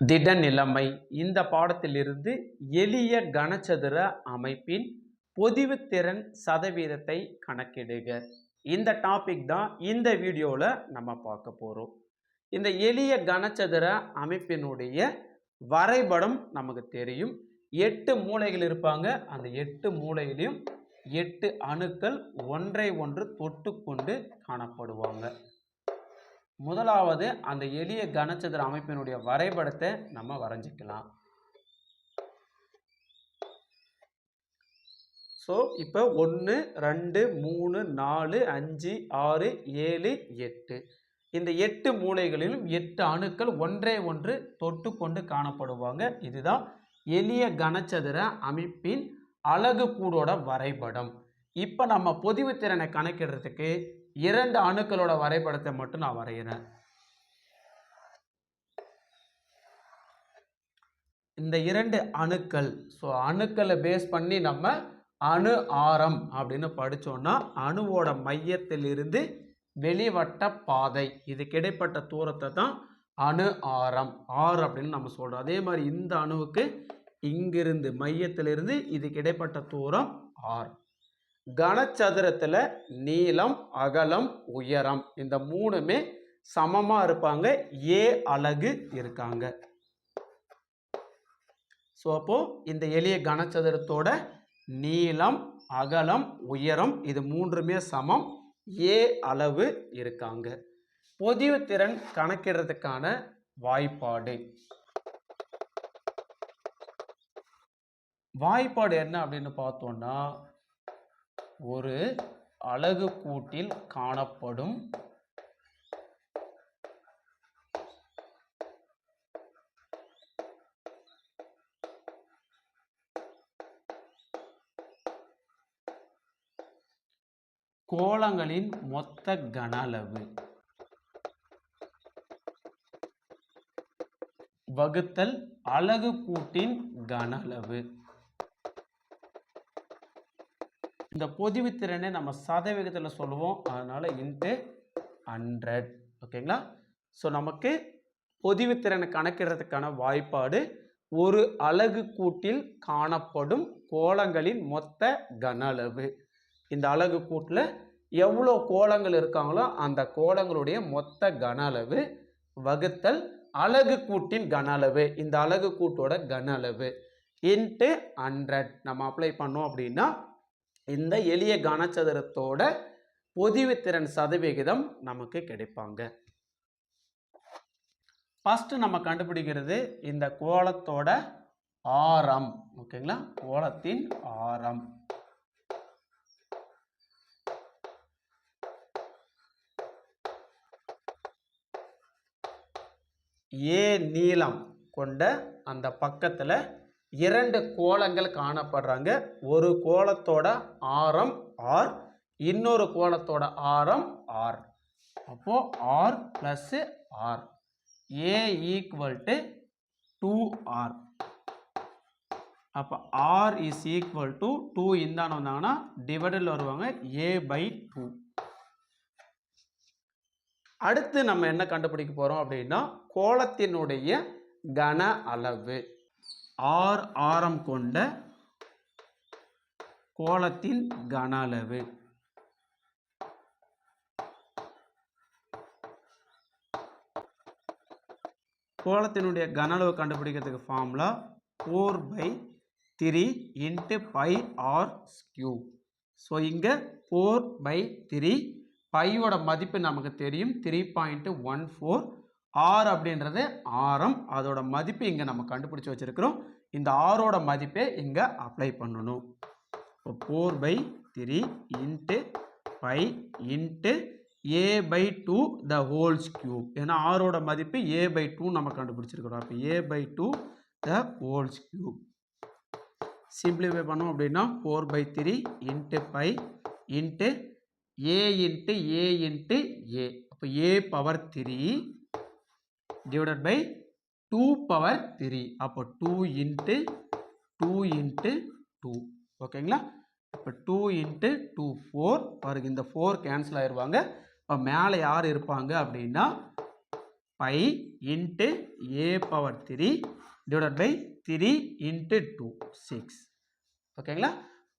திடநிலைமை. இந்த பாடத்திலிருந்து எளிய கனச்சதுர அமைப்பின் பொதிவுத்திறன் சதவீதத்தை கணக்கிடுக. இந்த டாபிக் தான் இந்த வீடியோவில் நம்ம பார்க்க போகிறோம் இந்த எளிய கனச்சதுர அமைப்பினுடைய வரைபடம் நமக்கு தெரியும். எட்டு மூலைகள் இருப்பாங்க. அந்த எட்டு மூலையிலையும் எட்டு அணுக்கள் ஒன்றை ஒன்று தொட்டுக்கொண்டு காணப்படுவாங்க. முதலாவது அந்த எளிய கனச்சதுர அமைப்பினுடைய வரைபடத்தை நம்ம வரைஞ்சிக்கலாம். ஸோ இப்போ ஒன்று ரெண்டு மூணு நாலு அஞ்சு ஆறு ஏழு எட்டு. இந்த எட்டு மூலைகளிலும் எட்டு அணுக்கள் ஒன்றே ஒன்று தொட்டு கொண்டு காணப்படுவாங்க. இதுதான் எளிய கனச்சதுர அமைப்பின் அழகு கூடோட வரைபடம். இப்போ நம்ம பொதிவுத்திறனை கணக்கிடுறதுக்கு இரண்டு அணுக்களோட வரைபடத்தை மட்டும் நான் வரைகிறேன். இந்த இரண்டு அணுக்கள் ஸோ அணுக்களை பேஸ் பண்ணி நம்ம அணு ஆரம் அப்படின்னு படித்தோம்னா அணுவோட மையத்திலிருந்து வெளிவட்ட பாதை இதுக்கு இடைப்பட்ட தூரத்தை தான் அணு ஆரம் ஆர் அப்படின்னு நம்ம சொல்கிறோம் அதே மாதிரி இந்த அணுவுக்கு இங்கிருந்து மையத்திலிருந்து இதுக்கு இடைப்பட்ட தூரம் ஆர் கனச்சதுரத்தில் நீளம் அகலம் உயரம் இந்த மூணுமே சமமாக இருப்பாங்க. ஏ அழகு இருக்காங்க. ஸோ அப்போது இந்த எளிய கனச்சதுரத்தோட நீளம் அகலம் உயரம் இது மூன்றுமே சமம். ஏ அளவு இருக்காங்க. பொதிவு திறன் கணக்கிடுறதுக்கான வாய்ப்பாடு. வாய்ப்பாடு என்ன அப்படின்னு பார்த்தோம்னா ஒரு அலகு கூட்டில் காணப்படும் கோளங்களின் மொத்த கன அளவு வகுத்தல் அலகு கூட்டின் கன அளவு இந்த பொதிவுத்திறனை நம்ம சதவிகிதத்தில் சொல்லுவோம். அதனால் இன்ட்டு ஹண்ட்ரட் ஓகேங்களா? ஸோ நமக்கு பொதிவுத்திறனை கணக்கிடுறதுக்கான வாய்ப்பாடு ஒரு அலகு கூட்டில் காணப்படும் கோலங்களின் மொத்த கன அளவு. இந்த அலகு கூட்டில் எவ்வளோ கோலங்கள் இருக்காங்களோ அந்த கோலங்களுடைய மொத்த கன அளவு வகுத்தல் அலகு கூட்டின் கன அளவு. இந்த அலகு கூட்டோட கன அளவு. இன்ட்டு ஹண்ட்ரட் நம்ம அப்ளை பண்ணோம் அப்படின்னா இந்த எளிய கனச்சதுரத்தோட பொதிவுத்திறன் சதவிகிதம் நமக்கு கிடைப்பாங்க. ஃபஸ்ட்டு நம்ம கண்டுபிடிக்கிறது இந்த கோலத்தோட ஆரம். ஓகேங்களா கோலத்தின் ஆரம். ஏ நீளம் கொண்ட அந்த பக்கத்தில் இரண்டு கோலங்கள் காணப்படுறாங்க. ஒரு கோலத்தோட ஆரம் ஆர் இன்னொரு கோலத்தோட ஆரம் ஆர் அப்போ r plus r a equal to two r அப்போ r is equal to two இந்தான்னு வந்தாங்கன்னா டிவைடில் வருவாங்க. ஏ பை டூ அடுத்து நம்ம என்ன கண்டுபிடிக்க போகிறோம் அப்படின்னா கோலத்தினுடைய கன அளவு. ஆர் ஆரம் கொண்ட கோலத்தின் கன அளவு. கோலத்தினுடைய கன அளவு கண்டுபிடிக்கிறதுக்கு formula four by three into pi r skew so இங்கே ஃபோர் பை த்ரீ பையோட மதிப்பு நமக்கு தெரியும். Three point one four r அப்படின்றது ஆரம். அதோட மதிப்பு இங்கே நம்ம கண்டுபிடிச்சி வச்சுருக்கிறோம். இந்த ஆரோட மதிப்பை இங்கே அப்ளை பண்ணணும். இப்போ four by three into pi into a by two the whole cube ஏன்னா ஆரோட மதிப்பு ஏ பை டூ நம்ம கண்டுபிடிச்சிருக்கிறோம். அப்போ a by two the whole cube simplify பண்ணோம் அப்படின்னா four by three into pi into a into a into a அப்போ a power three divided by two power three அப்போ two into two into two ஓகேங்களா இப்போ two into two four பாருங்க இந்த four cancel ஆயிடுவாங்க இப்போ மேலே யார் இருப்பாங்க அப்படின்னா pi into a power three divide by three into two six ஓகேங்களா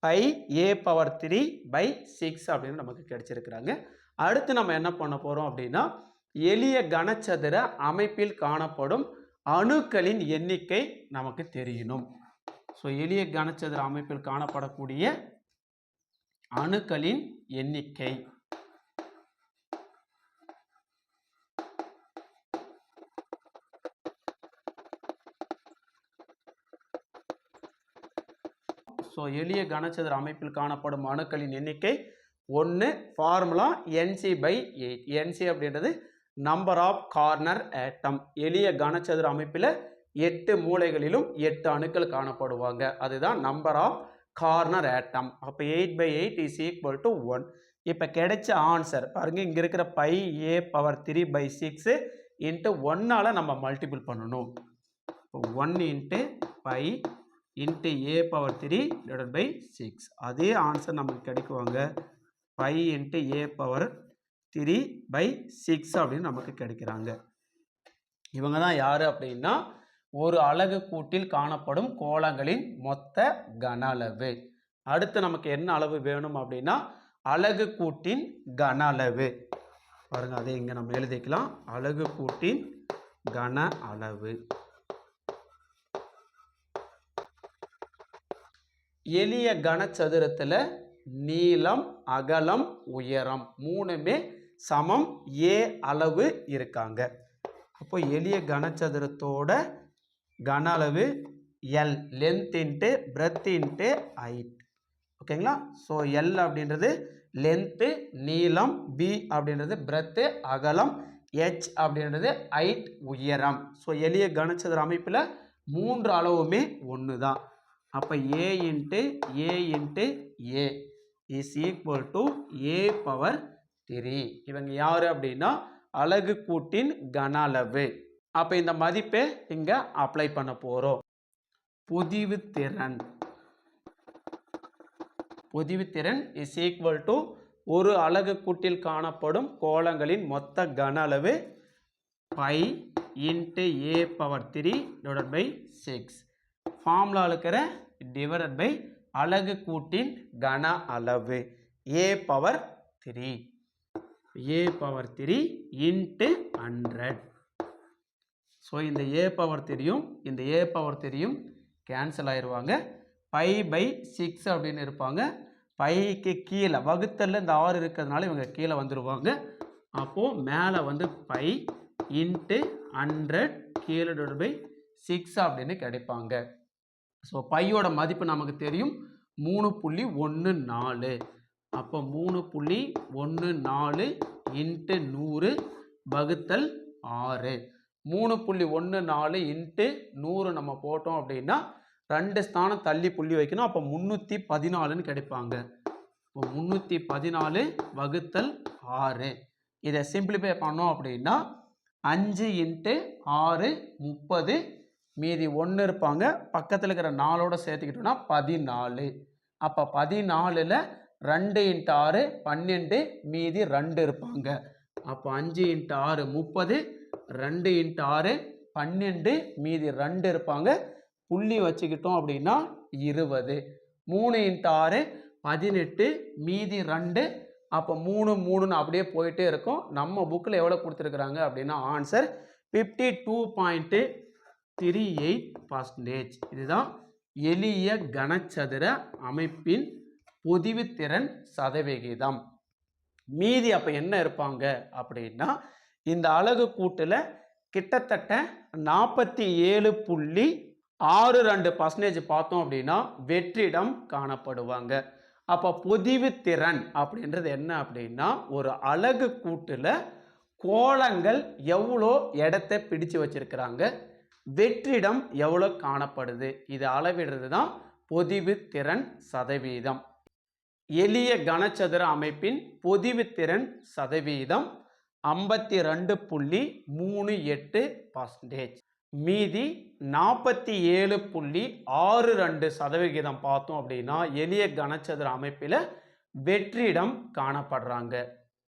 pi a power three by six அப்படின்னு நமக்கு கிடைச்சிருக்கிறாங்க. அடுத்து நம்ம என்ன பண்ண போகிறோம் அப்படின்னா எளிய கனச்சதுர அமைப்பில் காணப்படும் அணுக்களின் எண்ணிக்கை நமக்கு தெரியணும் ஸோ எளிய கனச்சதுர அமைப்பில் காணப்படக்கூடிய அணுக்களின் எண்ணிக்கை. ஸோ எளிய கனச்சதுர அமைப்பில் காணப்படும் அணுக்களின் எண்ணிக்கை ஒன்று formula NC by eight NC அப்படின்றது நம்பர் ஆஃப் கார்னர் ஆட்டம் எளிய கனச்சதுர அமைப்பில் எட்டு மூலைகளிலும் எட்டு அணுக்கள் காணப்படுவாங்க. அதுதான் நம்பர் ஆஃப் கார்னர் ஆட்டம் அப்போ eight by eight is equal to one இப்போ கிடைச்ச ஆன்சர் பாருங்க இங்கே இருக்கிற pi a power three by six into ஒன்னால் நம்ம மல்டிபிள் பண்ணணும். One into pi into a power three divide by six அதே ஆன்சர் நமக்கு கிடைக்குவாங்க. Pi into a power three by six அப்படின்னு நமக்கு கிடைக்கிறாங்க. இவங்க தான் யார் அப்படின்னா ஒரு அலகு கூட்டில் காணப்படும் கோலங்களின் மொத்த கன அளவு. அடுத்து நமக்கு என்ன அளவு வேணும் அப்படின்னா அலகு கூட்டின் கன அளவு. பாருங்க அதை இங்கே நம்ம எழுதிக்கலாம். அலகு கூட்டின் கன அளவு. எளிய கனச்சதுரத்தில் நீளம் அகலம் உயரம் மூணுமே சமம் ஏ அளவு இருக்காங்க. அப்போ எளிய கனச்சதுரத்தோட கன அளவு l length into breadth into height ஓகேங்களா ஸோ எல் அப்படின்றது லென்த்து நீளம் பி அப்படின்றது பிரெத்து அகலம் ஹெச் அப்படின்றது ஹைட் உயரம். ஸோ எளிய கனச்சதுர அமைப்பில் மூன்று அளவுமே ஒன்று தான் அப்போ a into a into a is equal to a power three இவங்க யார் அப்படின்னா அலகு கூட்டின் கன அளவு. அப்போ இந்த மதிப்பை இங்கே அப்ளை பண்ண போகிறோம் பொதிவு திறன். பொதிவு திறன் இஸ் ஈக்குவல் டு ஒரு அலகு கூட்டில் காணப்படும் கோலங்களின் மொத்த கன அளவு pi into a power three divide by six formula இருக்கிற டிவைட் பை அலகு கூட்டின் கன அளவு a power three a power three into hundred so இந்த ஏ பவர் தெரியும் இந்த ஏ பவர் தெரியும் கேன்சல் ஆயிடுவாங்க பை பை சிக்ஸ் அப்படின்னு இருப்பாங்க. பைக்கு கீழே வகுத்தலில் இந்த ஆறு இருக்கிறதுனால இவங்க கீழே வந்துடுவாங்க அப்போது மேலே வந்து பை இன்ட்டு ஹண்ட்ரட் கீழே பை சிக்ஸ் அப்படின்னு கிடைப்பாங்க. ஸோ பையோட மதிப்பு நமக்கு தெரியும். மூணு புள்ளி ஒன்று நாலு. அப்போ மூணு புள்ளி ஒன்று நாலு இன்ட்டு நூறு வகுத்தல் ஆறு. மூணு புள்ளி ஒன்று நாலு இன்ட்டு நூறு நம்ம போட்டோம் அப்படின்னா ரெண்டு ஸ்தானம் தள்ளி புள்ளி வைக்கணும். அப்போ முந்நூற்றி பதினாலுன்னு கிடைப்பாங்க. இப்போ முந்நூற்றி பதினாலு வகுத்தல் ஆறு. இதை சிம்பிளிஃபை பண்ணோம் அப்படின்னா அஞ்சு இன்ட்டு ஆறு முப்பது மீதி ஒன்று இருப்பாங்க. பக்கத்தில் இருக்கிற நாலோட சேர்த்துக்கிட்டோம்னா பதினாலு. அப்போ பதினாலில் ரெண்டு இன்ட்டு ஆறு பன்னெண்டு மீதி ரெண்டு இருப்பாங்க. அப்போ அஞ்சு இன்ட்டு ஆறு முப்பது ரெண்டு இன்ட்டு ஆறு பன்னெண்டு மீதி ரெண்டு இருப்பாங்க. புள்ளி வச்சுக்கிட்டோம் அப்படின்னா இருபது. மூணு இன்ட்டு ஆறு பதினெட்டு மீதி ரெண்டு. அப்போ மூணு மூணுன்னு அப்படியே போயிட்டே இருக்கும். நம்ம புக்கில் எவ்வளோ கொடுத்துருக்குறாங்க அப்படின்னா answer fifty two point three eight percentage இதுதான் எளிய கனச்சதுர அமைப்பின் பொதிவுத்திறன் சதவிகிதம். மீதி அப்போ என்ன இருப்பாங்க அப்படின்னா இந்த அலகு கூட்டில் கிட்டத்தட்ட நாற்பத்தி ஏழு புள்ளி ஆறு ரெண்டு பர்சன்டேஜ் பார்த்தோம் அப்படின்னா வெற்றிடம் காணப்படுவாங்க. அப்போ பொதிவு திறன் அப்படின்றது என்ன அப்படின்னா ஒரு அலகு கூட்டில் கோலங்கள் எவ்வளோ இடத்த பிடிச்சு வச்சிருக்கிறாங்க வெற்றிடம் எவ்வளோ காணப்படுது இது அளவிடுறது தான் பொதிவு திறன் சதவீதம். எளிய கனச்சதுர அமைப்பின் பொதிவு திறன் சதவீதம் ஐம்பத்தி ரெண்டு புள்ளி மூணு எட்டு பர்சன்டேஜ் மீதி நாற்பத்தி ஏழு புள்ளி ஆறு ரெண்டு சதவிகிதம் பார்த்தோம் அப்படின்னா எளிய கனச்சதுர அமைப்பில் வெற்றிடம் காணப்படுறாங்க.